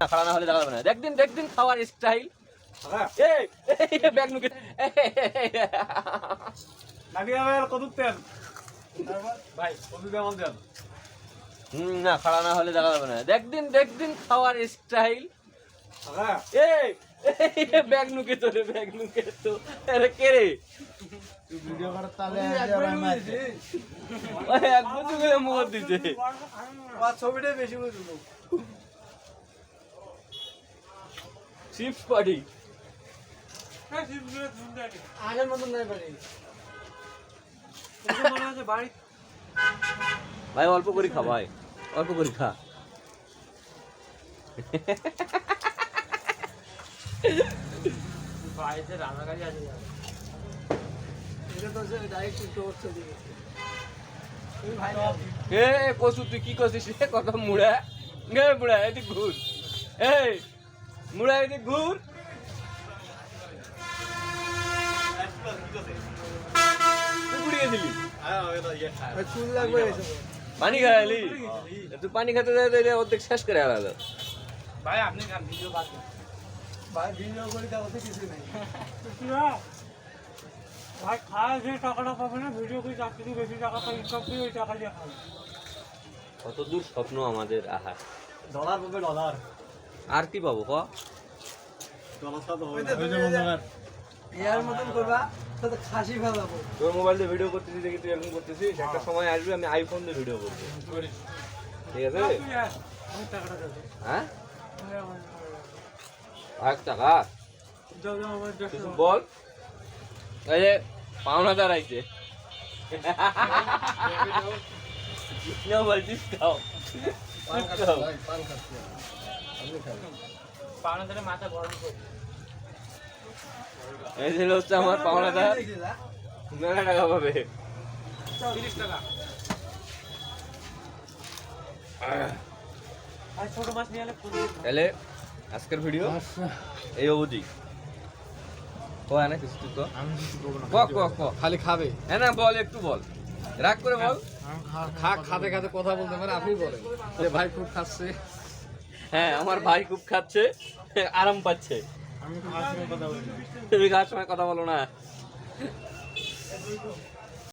খাড়া না হলে দেখা যাবে না। দেখদিন দেখদিন খাওয়ার স্টাইল এই এই, ব্যাগ নুকে। না খাড়া না হলে দেখা যাবে না। দেখদিন দেখদিন খাওয়ার স্টাইল হ্যাঁ এই এই, ব্যাগ নুকে তো রে ব্যাগ নুকে তো। আরে কে রে? ভিডিও করার তালে এক বুঝু করে মুখ দিছে। বেশি বুঝলো চিপস পার্টি আগের মতন নাই পারি মনে হচ্ছে বাড়ি ভাই অল্প করে খা ভাই। অল্প করে খা। বাড়িতে আছে এ কসু তুই কি করছিস রে? কত মুড়া। গে মুড়া এদিক ঘুর। এই মুড়া এদিক ঘুর ঘুরিয়ে দিলি। পানি খাইলি? তুই পানি খেতে যাই তাইলে অর্ধেক শেষ করে আলাদা। ভাই আপনি খান ভিডিও বাদ দেন। ভাই ভিডিও করে দেওয়া কিছু নেই। ভাই যে টাকাটা পাবে না ভিডিও করে চার থেকে বেশি টাকা পাই ইনকাম করে ওই টাকা দিয়ে খাবে। কত দূর স্বপ্ন আমাদের আহার ডলার পাবে ডলার। আর কি? পাবো ক মতন করবা খাসি ফেলাবো। তোর মোবাইল দিয়ে ভিডিও করতেছিস দেখি তুই এরকম করতেছিস। একটা সময় আসবে আমি আইফোন দিয়ে ভিডিও করব। ঠিক আছে? টাকাটা দেবো হ্যাঁ? এক টাকা? কিছু বল। এই যে পাওনা দাঁড়াইছে। বলছিস খাও এই ছিল হচ্ছে আমার পাওনাদার। মেলা টাকা পাবে। তিরিশ টাকা তাহলে আজকের ভিডিও এই অবধি। কয় না কিছু ক ক ক। খালি খাবে। হ্যাঁ না বল একটু বল। রাগ করে বল। খা খাতে খাতে কথা বলতে পারে আপনি বলেন। যে ভাই খুব খাচ্ছে। হ্যাঁ আমার ভাই খুব খাচ্ছে আরাম পাচ্ছে। তুমি খাওয়ার সময় কথা বলো না।